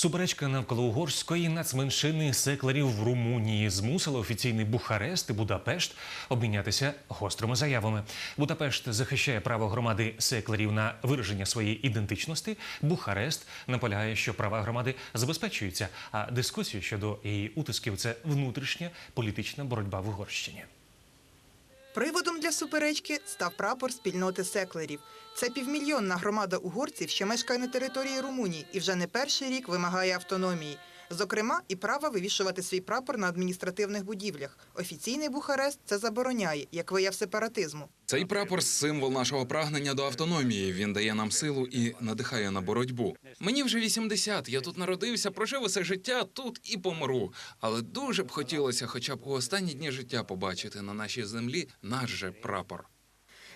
Суперечка навколо угорської нацменшини секлерів в Румунії змусила офіційний Бухарест і Будапешт обмінятися гострими заявами. Будапешт захищає право громади секлерів на вираження своєї ідентичності. Бухарест наполягає, що права громади забезпечуються, а дискусію щодо її утисків це внутрішня політична боротьба в Угорщині. Приводом для суперечки став прапор спільноти секлерів. Це півмільйонна громада угорців, що мешкає на території Румунії і вже не перший рік вимагає автономії. Зокрема, і права вивішувати свій прапор на адміністративних будівлях. Офіційний Бухарест це забороняє, як вияв сепаратизму. Цей прапор символ нашого прагнення до автономії. Він дає нам силу і надихає на боротьбу. Мені вже 80, Я тут народився, прожив усе життя тут і помру. Але дуже б хотілося, хоча б у останні дні життя побачити на нашій землі наш же прапор.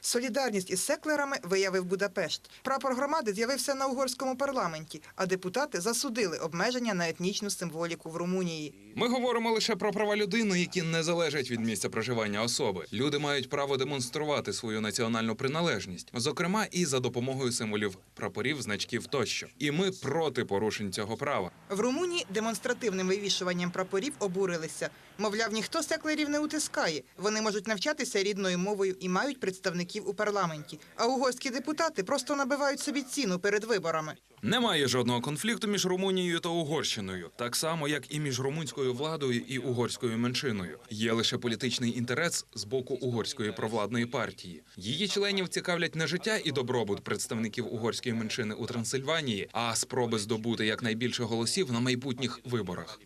Солідарність із секлерами виявив Будапешт. Прапор громади з'явився на угорському парламенті, а депутати засудили обмеження на етнічну символіку в Румунії. Ми говоримо лише про права людини, які не залежать від місця проживання особи. Люди мають право демонструвати свою національну приналежність, зокрема і за допомогою символів прапорів, значків тощо. І ми проти порушень цього права. В Румунії демонстративним вивішуванням прапорів обурилися. Мовляв, ніхто секлерів не утискає. Вони можуть навчатися рідною мовою і мають представників у парламенті. А угорські депутати просто набивають собі ціну перед виборами. Немає жодного конфлікту між Румунією та Угорщиною, так само як і між румунською владою і угорською меншиною. Є лише політичний інтерес з боку угорської провладної партії. Її членів цікавлять не життя і добробут представників угорської меншини у Трансильванії, а спроби здобути якнайбільше голосів на майбутніх виборах.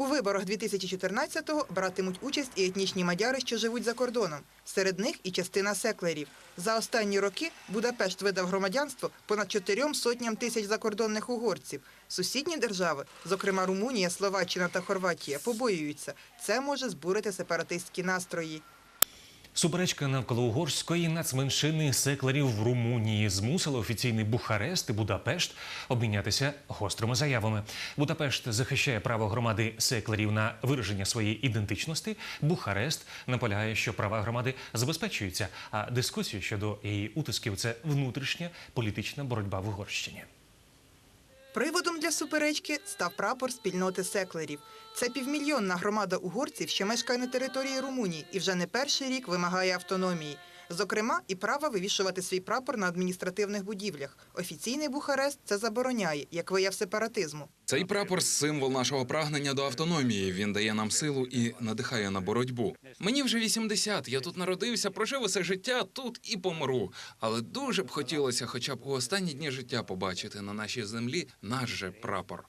У виборах 2014-го братимуть участь і етнічні мадяри, що живуть за кордоном. Серед них і частина секлерів. За останні роки Будапешт видав громадянство понад чотирьом сотням тисяч закордонних угорців. Сусідні держави, зокрема Румунія, Словаччина та Хорватія, побоюються. Це може збурити сепаратистські настрої. Суперечка навколо угорської нацменшини секлерів в Румунії змусила офіційний Бухарест і Будапешт обмінятися гострими заявами. Будапешт захищає право громади секлерів на вираження своєї ідентичності. Бухарест наполягає, що права громади забезпечуються, а дискусію щодо її утисків це внутрішня політична боротьба в Угорщині. Приводом для суперечки став прапор спільноти секлерів. Це півмільйонна громада угорців, що мешкає на території Румунії і вже не перший рік вимагає автономії. Зокрема, і права вивішувати свій прапор на адміністративних будівлях. Офіційний Бухарест це забороняє, як вияв сепаратизму. Цей прапор символ нашого прагнення до автономії. Він дає нам силу і надихає на боротьбу. Мені вже 80, Я тут народився, прожив усе життя тут і помру. Але дуже б хотілося, хоча б у останні дні життя побачити на нашій землі наш же прапор.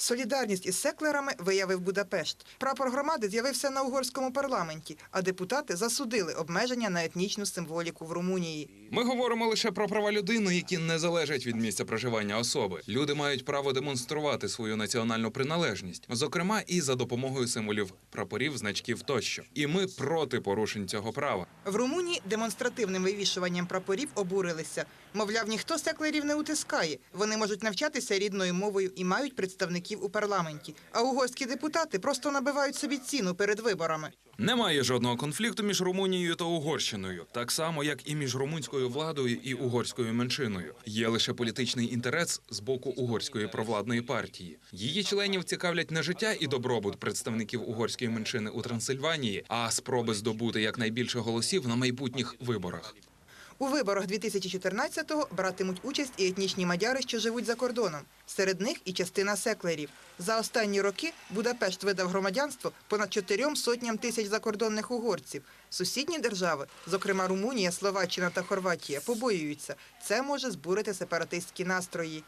Солідарність із секлерами виявив Будапешт. Прапор громади з'явився на угорському парламенті, а депутати засудили обмеження на етнічну символіку в Румунії. Ми говоримо лише про права людини, які не залежать від місця проживання особи. Люди мають право демонструвати свою національну приналежність, зокрема і за допомогою символів прапорів, значків тощо. І ми проти порушень цього права. В Румунії демонстративним вивішуванням прапорів обурилися. Мовляв, ніхто секлерів не утискає. Вони можуть навчатися рідною мовою і мають представників у парламенті. А угорські депутати просто набивають собі ціну перед виборами. Немає жодного конфлікту між Румунією та Угорщиною, так само як і між румунською владою і угорською меншиною. Є лише політичний інтерес з боку угорської провладної партії. Її членів цікавлять не життя і добробут представників угорської меншини у Трансильванії, а спроби здобути якнайбільше голосів на майбутніх виборах. У виборах 2014-го братимуть участь і етнічні мадяри, що живуть за кордоном. Серед них і частина секлерів. За останні роки Будапешт видав громадянство понад чотирьом сотням тисяч закордонних угорців. Сусідні держави, зокрема Румунія, Словаччина та Хорватія, побоюються. Це може збурити сепаратистські настрої.